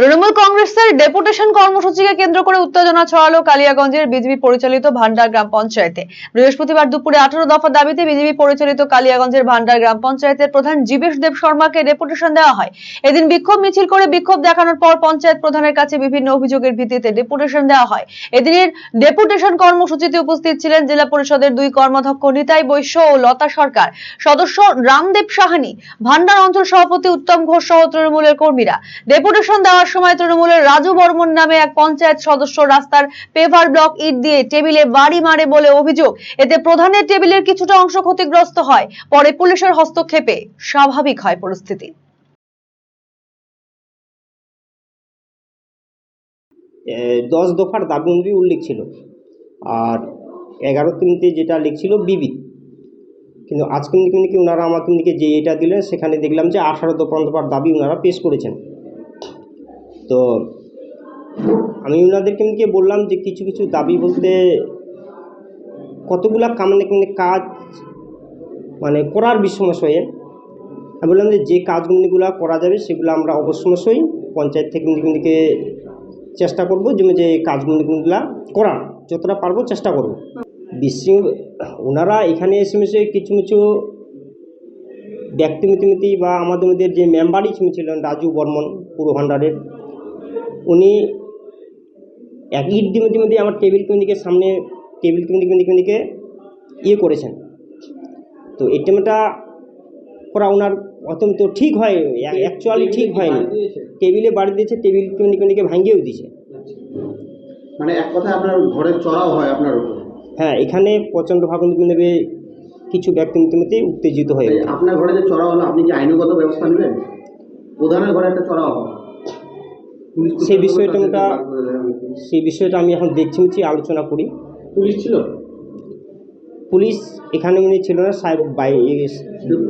তৃণমূল কংগ্রেসের ডেপুটেশন কর্মসূচিকে কেন্দ্র করে উত্তেজনা ছড়ালো কালিয়াগঞ্জের বিজেপি পরিচালিত ভান্ডার গ্রাম পঞ্চায়েতে। বৃহস্পতিবার দুপুরে আঠারো দফা দাবিতে বিজেপি পরিচালিত কালিয়াগঞ্জের ভান্ডার গ্রাম পঞ্চায়েতের প্রধান জীবেশ দেব শর্মাকে ডেপুটেশন দেওয়া হয়। এদিন বিক্ষোভ মিছিল করে বিক্ষোভ দেখানোর পর পঞ্চায়েত প্রধানের কাছে বিভিন্ন অভিযোগের ভিত্তিতে ডেপুটেশন দেওয়া হয়। এদিনের ডেপুটেশন কর্মসূচিতে উপস্থিত ছিলেন জেলা পরিষদের দুই কর্মাধ্যক্ষ নিতাই বৈশ্য ও লতা সরকার। সদস্য রামদেব সাহানি, ভান্ডার অঞ্চল সভাপতি উত্তম ঘোষ সহ তৃণমূলের কর্মীরা। ডেপুটেশন দেওয়ার সময় তৃণমূলের রাজু বর্মন নামে এক পঞ্চায়েত সদস্য রাস্তার পেভার ব্লক ইট দিয়ে টেবিলে বাড়ি মারে বলে অভিযোগ। এতে প্রধানের টেবিলের কিছুটা অংশ ক্ষতিগ্রস্ত হয়। পরে পুলিশের হস্তক্ষেপে স্বাভাবিক হয় পরিস্থিতি। দশ দফার দাবি অনুযায়ী উল্লেখ ছিল। আর এগারো তিনতে যেটা লিখছিল বিবি। কিন্তু আজকে নাকি ওনারা আমাকে যে এটা দিলেন সেখানে দেখলাম যে আঠারো দফা দফার দাবি ওনারা পেশ করেছেন। তো আমি ওনাদেরকে নাকি বললাম যে কিছু কিছু দাবি বলতে কতগুলা কাম মানে কাজ মানে করার বিষয়ে আমি বললাম যে যে কাজগুলিগুলো করা যাবে সেগুলো আমরা অবশ্যই পঞ্চায়েত থেকে দিকে চেষ্টা করব যে যে কাজগুলিগুলো করার, যতটা পারব চেষ্টা করব। বিশ্ব ওনারা এখানে এসে মেসে কিছু কিছু ব্যক্তিমিতিমিতি বা আমাদের মধ্যে যে মেম্বারই ছিলেন রাজু বর্মন, পুরো ভান্ডারের উনি এক ইট দিমে দিমে দিয়ে আমার টেবিল ক্লিনিকের সামনে টেবিল ক্লিনিক ক্লিনিকে ইয়ে করেছেন। তো এই টেমটা করা ওনার অত্যন্ত ঠিক হয় অ্যাকচুয়ালি ঠিক হয়নি। টেবিলে বাড়ি দিয়েছে টেবিল ক্লিনিকে ভাঙিয়েও দিয়েছে। মানে এক কথা আপনার ঘরের চড়াও হয় আপনার উপর। হ্যাঁ এখানে প্রচণ্ড ভাবে কিছু ব্যক্তি মধ্যে উত্তেজিত হয়ে আপনার ঘরে যে চড়াও হলো আপনি কি আইনগত ব্যবস্থা নেবেন? প্রধানের ঘরে একটা চড়াও হয় তো সেই বিষয়টা। সেই বিষয়টা আমি এখন দেখছি মিছি আলোচনা করি। পুলিশ ছিল? পুলিশ এখানে উনি ছিল না সাহেব বাইরে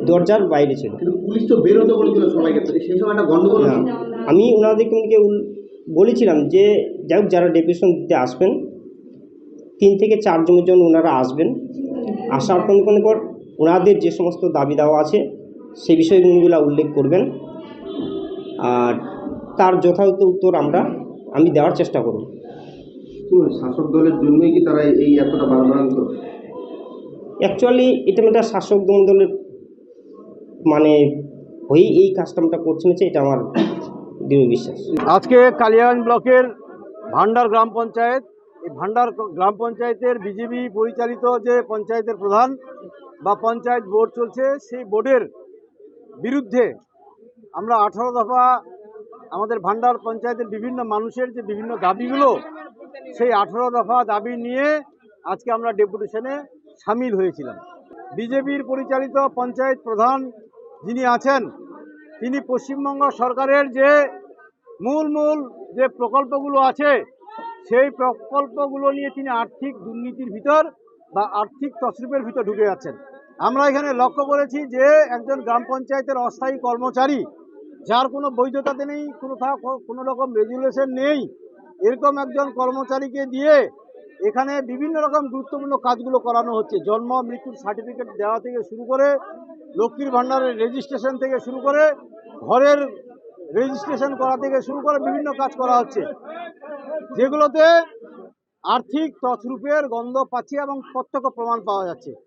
দরজার বাইরে ছিল পুলিশ তো বেরোতে বলেছিল সবাইকে সেই সময় একটা গন্ডগোল আমি ওনাদেরকে বলেছিলাম যে যাই হোক যারা ডেপুটেশন দিতে আসবেন তিন থেকে চারজনের জন্য ওনারা আসবেন। আসার পর পর পর ওনাদের যে সমস্ত দাবি দাওয়া আছে সেই বিষয়গুলো উল্লেখ করবেন। আর তার যথাযথ উত্তর আমরা আমি দেওয়ার চেষ্টা করব। শাসক দলের জন্যই কি তারা এই এতটা বারবারান্ত? অ্যাকচুয়ালি এটা একটা শাসক দলের মানে হয়েই এই কাজটা করছে না এটা আমার দৃঢ় বিশ্বাস। আজকে কালিয়াগঞ্জ ব্লকের ভান্ডার গ্রাম পঞ্চায়েত এই ভান্ডার গ্রাম পঞ্চায়েতের বিজেপি পরিচালিত যে পঞ্চায়েতের প্রধান বা পঞ্চায়েত বোর্ড চলছে সেই বোর্ডের বিরুদ্ধে আমরা আঠারো দফা আমাদের ভান্ডার পঞ্চায়েতের বিভিন্ন মানুষের যে বিভিন্ন দাবিগুলো, সেই আঠারো দফা দাবি নিয়ে আজকে আমরা ডেপুটেশনে সামিল হয়েছিলাম। বিজেপির পরিচালিত পঞ্চায়েত প্রধান যিনি আছেন, তিনি পশ্চিমবঙ্গ সরকারের যে মূল মূল যে প্রকল্পগুলো আছে, সেই প্রকল্পগুলো নিয়ে তিনি আর্থিক দুর্নীতির ভিতর বা আর্থিক তসরুপের ভিতর ঢুকে যাচ্ছেন। আমরা এখানে লক্ষ্য করেছি যে একজন গ্রাম পঞ্চায়েতের অস্থায়ী কর্মচারী যার কোনো বৈধতাতে নেই, কোনো কোনো রকম রেজুলেশন নেই, এরকম একজন কর্মচারীকে দিয়ে এখানে বিভিন্ন রকম গুরুত্বপূর্ণ কাজগুলো করানো হচ্ছে। জন্ম, মৃত্যুর সার্টিফিকেট দেওয়া থেকে শুরু করে লক্ষ্মীর ভাণ্ডারের রেজিস্ট্রেশন থেকে শুরু করে ঘরের রেজিস্ট্রেশন করা থেকে শুরু করে বিভিন্ন কাজ করা হচ্ছে। যেগুলোতে আর্থিক তছরূপের গন্ধ পাচ্ছি এবং প্রত্যক্ষ প্রমাণ পাওয়া যাচ্ছে।